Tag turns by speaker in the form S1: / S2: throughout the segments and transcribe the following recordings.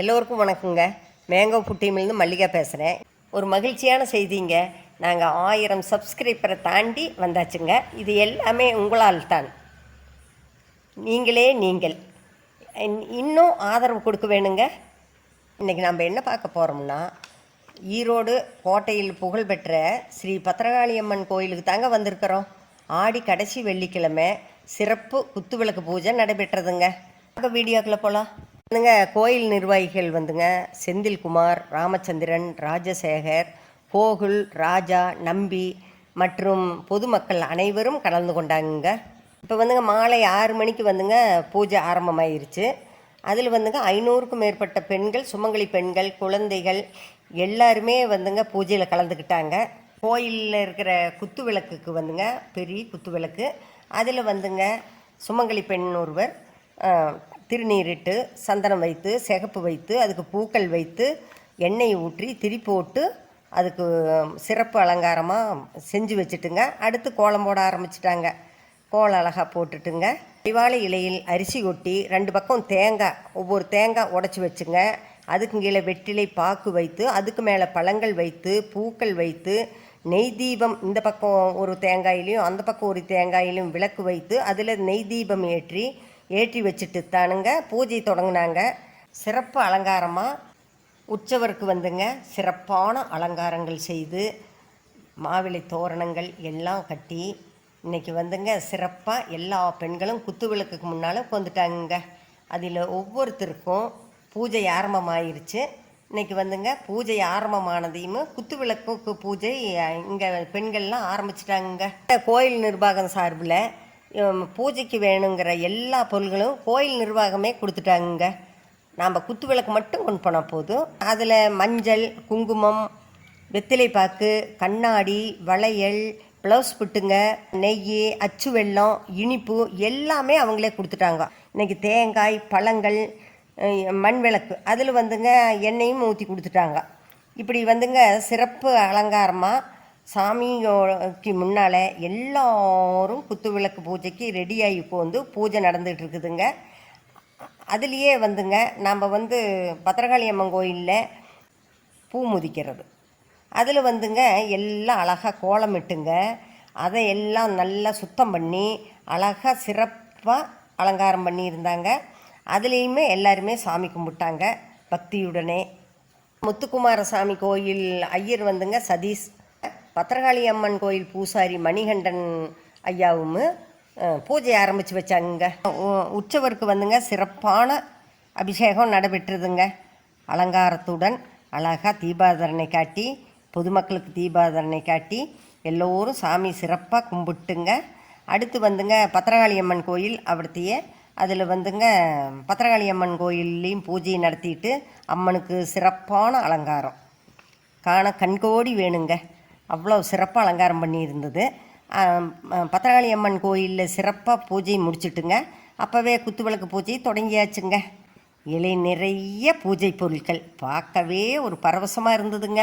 S1: எல்லோருக்கும் வணக்கங்க. மேங்கோ புட்டிமில்னு மல்லிகா பேசுகிறேன் ஒரு மகிழ்ச்சியான செய்திங்க. நாங்கள் ஆயிரம் சப்ஸ்கிரைபரை தாண்டி வந்தாச்சுங்க. இது எல்லாமே உங்களால் தான் நீங்களே நீங்கள். இன்- இன்னும் ஆதரவு கொடுக்க வேணுங்க. இன்றைக்கி நம்ம என்ன பார்க்க போகிறோம்னா ஈரோடு கோட்டையில் புகழ்பெற்ற ஸ்ரீ பத்திரகாளியம்மன் கோயிலுக்கு தாங்க வந்திருக்கிறோம். ஆடி கடைசி வெள்ளிக்கிழமை சிறப்பு குத்துவிளக்கு பூஜை நடைபெற்றதுங்க. வீடியோக்குள்ளே போகலாம் வந்துங்க கோயில் நிர்வாகிகள் வந்துங்க செந்தில்குமார் ராமச்சந்திரன் ராஜசேகர் கோகுல் ராஜா நம்பி மற்றும் பொதுமக்கள் அனைவரும் கலந்து கொண்டாங்க இப்போ வந்துங்க மாலை ஆறு மணிக்கு வந்துங்க பூஜை ஆரம்பமாயிருச்சு. அதில் வந்துங்க ஐநூறுக்கும் மேற்பட்ட பெண்கள் சுமங்கலி பெண்கள் குழந்தைகள் எல்லாருமே வந்துங்க பூஜையில் கலந்துக்கிட்டாங்க. கோயிலில் இருக்கிற குத்து விளக்குக்கு வந்துங்க பெரிய குத்து விளக்கு. அதில் வந்துங்க சுமங்கலி பெண் ஒருவர் திருநீரிட்டு சந்தனம் வைத்து சிகப்பு வைத்து அதுக்கு பூக்கள் வைத்து எண்ணெய் ஊற்றி திரி போட்டு அதுக்கு சிறப்பு அலங்காரமாக செஞ்சு வச்சுட்டுங்க. அடுத்து கோலம் போட ஆரம்பிச்சிட்டாங்க. கோலம் அழகாக போட்டுட்டுங்க. திவாழை இலையில் அரிசி கொட்டி ரெண்டு பக்கம் தேங்காய் ஒவ்வொரு தேங்காய் உடச்சி வச்சுங்க. அதுக்கு கீழே வெற்றிலை பாக்கு வைத்து அதுக்கு மேலே பழங்கள் வைத்து பூக்கள் வைத்து நெய் தீபம் இந்த பக்கம் ஒரு தேங்காயிலையும் அந்த பக்கம் ஒரு தேங்காயிலையும் விளக்கு வைத்து அதில் நெய் தீபம் ஏற்றி ஏற்றி வச்சுட்டு தானுங்க பூஜை தொடங்கினாங்க. சிறப்பு அலங்காரமாக உற்சவருக்கு வந்துங்க. சிறப்பான அலங்காரங்கள் செய்து மாவிளை தோரணங்கள் எல்லாம் கட்டி இன்னைக்கு வந்துங்க சிறப்பாக எல்லா பெண்களும் குத்து விளக்குக்கு முன்னால் உட்காந்துட்டாங்க அதில் ஒவ்வொருத்தருக்கும் பூஜை ஆரம்பமாயிருச்சு. இன்றைக்கி வந்துங்க பூஜை ஆரம்பமானதையும் குத்து விளக்குக்கு பூஜை இங்கே பெண்கள்லாம் ஆரம்பிச்சிட்டாங்க கோயில் நிர்வாகம் சார்பில் பூஜைக்கு வேணுங்கிற எல்லா பொருள்களும் கோயில் நிர்வாகமே கொடுத்துட்டாங்க நாம் குத்து விளக்கு மட்டும் கொண்டு போனால் போதும். அதில் மஞ்சள் குங்குமம் வெத்திலை பாக்கு கண்ணாடி வளையல் ப்ளவுஸ் புட்டுங்க நெய் அச்சு வெள்ளம் இனிப்பு எல்லாமே அவங்களே கொடுத்துட்டாங்க. இன்னைக்கு தேங்காய் பழங்கள் மண் விளக்கு அதில் வந்துங்க எண்ணெயும் ஊற்றி கொடுத்துட்டாங்க. இப்படி வந்துங்க சிறப்பு அலங்காரமாக சாமியோக்கு முன்னால் எல்லோரும் குத்து விளக்கு பூஜைக்கு ரெடியாகி உட்காந்து பூஜை நடந்துகிட்டு இருக்குதுங்க. அதுலேயே வந்துங்க நாம் வந்து பத்திரகாளி அம்மன் கோயிலில் பூ முதிக்கிறது. அதில் வந்துங்க எல்லாம் அழகாக கோலமிட்டுங்க அதை எல்லாம் நல்லா சுத்தம் பண்ணி அழகாக சிறப்பாக அலங்காரம் பண்ணியிருந்தாங்க அதுலேயுமே எல்லாருமே சாமி கும்பிட்டாங்க. பக்தியுடனே. முத்துக்குமாரசாமி கோயில் ஐயர் வந்துங்க சதீஷ் பத்திரகாளி அம்மன் கோயில் பூசாரி மணிகண்டன் ஐயாவும் பூஜை ஆரம்பித்து வச்சாங்க உ- உற்சவருக்கு வந்துங்க சிறப்பான அபிஷேகம் நடைபெற்றதுங்க. அலங்காரத்துடன் அழகாக தீபாதரனை காட்டி பொதுமக்களுக்கு தீபாதரனை காட்டி எல்லோரும் சாமி சிறப்பாக கும்பிட்டுங்க. அடுத்து வந்துங்க பத்திரகாளி அம்மன் கோயில் அவர்த்திய. அதில் வந்துங்க பத்திரகாளி அம்மன் கோயில்லையும் பூஜை நடத்திட்டு அம்மனுக்கு சிறப்பான அலங்காரம். காண கண்கோடி வேணுங்க. அவ்வளோ சிறப்பாக அலங்காரம் பண்ணியிருந்தது. பத்திரகாளி அம்மன் கோயிலில் சிறப்பாக பூஜை முடிச்சிட்டுங்க. அப்போவே குத்துவிளக்கு பூஜை தொடங்கியாச்சுங்க. இலை நிறைய பூஜை பொருட்கள். பார்க்கவே ஒரு பரவசமாக இருந்ததுங்க.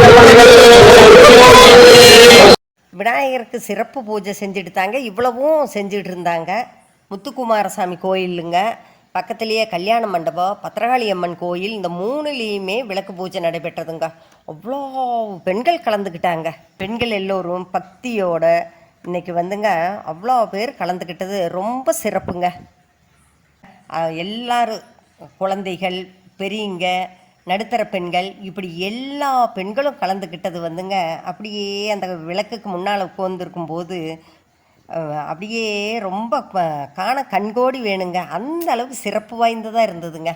S1: விநாயகருக்கு சிறப்பு பூஜை செஞ்சுட்டு தாங்க இவ்வளவும் செஞ்சுட்டு இருந்தாங்க முத்துக்குமாரசாமி கோயிலுங்க. பக்கத்துலேயே கல்யாண மண்டபம் பத்திரகாளி அம்மன் கோயில் இந்த மூணுலேயுமே விளக்கு பூஜை நடைபெற்றதுங்க. அவ்வளோ பெண்கள் கலந்துக்கிட்டாங்க. பெண்கள் எல்லோரும் பக்தியோட இன்னைக்கு வந்துங்க அவ்வளோ பேர் கலந்துக்கிட்டது. ரொம்ப சிறப்புங்க. எல்லாரும் குழந்தைகள் பெரியங்க நடுத்தர பெண்கள் இப்படி எல்லா பெண்களும் கலந்துக்கிட்டது வந்துங்க. அப்படியே அந்த விளக்குக்கு முன்னால் உட்காந்துருக்கும் போது அப்படியே ரொம்ப காண கண்கோடி வேணுங்க. அந்த அளவுக்கு சிறப்பு வாய்ந்ததாக இருந்ததுங்க.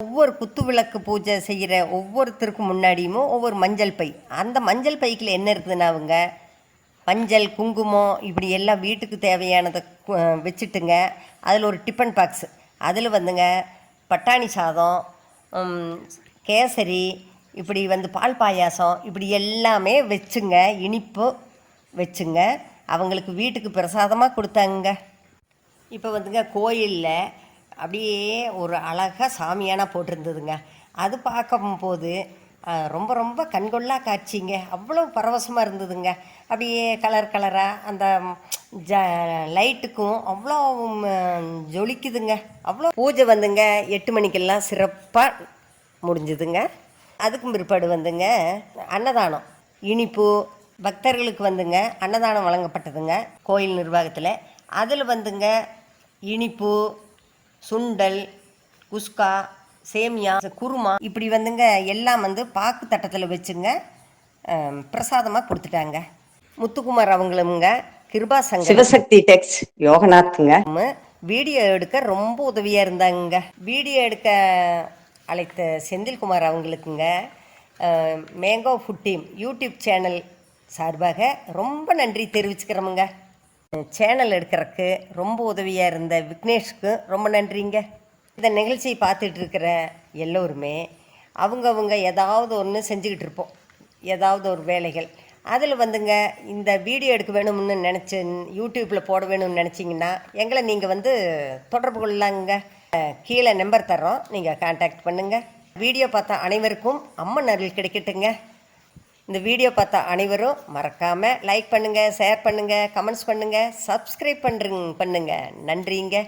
S1: ஒவ்வொரு குத்து விளக்கு பூஜை செய்கிற ஒவ்வொருத்தருக்கும் முன்னாடியும் ஒவ்வொரு மஞ்சள் பை. அந்த மஞ்சள் பைக்கில் என்ன இருக்குதுன்னாவுங்க மஞ்சள் குங்குமம் இப்படி எல்லாம் வீட்டுக்கு தேவையானதை வச்சுட்டுங்க. அதில் ஒரு டிஃபன் பாக்ஸ். அதில் வந்துங்க பட்டாணி சாதம் கேசரி இப்படி வந்து பால் பாயாசம் இப்படி எல்லாமே வச்சுங்க இனிப்பு வச்சுங்க. அவங்களுக்கு வீட்டுக்கு பிரசாதமாக கொடுத்தாங்க. இப்போ வந்துங்க கோயிலில் அப்படியே ஒரு அழகாக சாமியானா போட்டிருந்ததுங்க. அது பார்க்கும்போது ரொம்ப ரொம்ப கண்கொள்ளா காட்சிங்க. அவ்வளோ பரவசமாக இருந்ததுங்க. அப்படியே கலர் கலராக அந்த ஜ லைட்டுக்கும் அவ்வளோ ஜொலிக்குதுங்க. அவ்வளோ பூஜை வந்துங்க எட்டு மணிக்கெல்லாம் சிறப்பாக முடிஞ்சுதுங்க. அதுக்கும் பிற்பாடு வந்துங்க அன்னதானம். இனிப்பு பக்தர்களுக்கு வந்துங்க அன்னதானம் வழங்கப்பட்டதுங்க கோயில் நிர்வாகத்தில். அதில் வந்துங்க இனிப்பு சுண்டல் குஸ்கா சேமியா குருமா இப்படி வந்துங்க எல்லாம் வந்து பாக்கு தட்டத்தில் வச்சுங்க பிரசாதமாக கொடுத்துட்டாங்க. முத்துக்குமார் அவங்களுங்க கிருபா சங்கம்
S2: சிவசக்தி டெக்ஸ் யோகநாத்துங்க.
S1: வீடியோ எடுக்க ரொம்ப உதவியாக இருந்தாங்க வீடியோ எடுக்க அழைத்த Senthilkumar அவங்களுக்குங்க. Mango food team YouTube channel சார்பாக ரொம்ப நன்றி தெரிவிச்சுக்கிறோமுங்க. சேனல் எடுக்கிறதுக்கு ரொம்ப உதவியாக இருந்த விக்னேஷ்க்கு ரொம்ப நன்றிங்க. இந்த நிகழ்ச்சியை பார்த்துட்டு இருக்கிற எல்லோருமே அவங்கவுங்க ஏதாவது ஒன்று செஞ்சுக்கிட்டு இருப்போம். ஏதாவது ஒரு வேலைகள். அதில் வந்துங்க இந்த வீடியோ எடுக்க வேணும்னு நினச்சி யூடியூப்பில் போட வேணும்னு நினச்சிங்கன்னா எங்களை நீங்கள் வந்து தொடர்பு கொள்ளலாங்க. கீழே நம்பர் தர்றோம். நீங்கள் காண்டாக்ட் பண்ணுங்கள் வீடியோ பார்த்த அனைவருக்கும் அம்மன் அருள் கிடைக்கட்டுங்க. இந்த வீடியோ பார்த்த அனைவரும் மறக்காமல் லைக் பண்ணுங்கள் ஷேர் பண்ணுங்கள் கமெண்ட்ஸ் பண்ணுங்கள் சப்ஸ்கிரைப் பண்ணுறங்க பண்ணுங்கள் நன்றிங்க.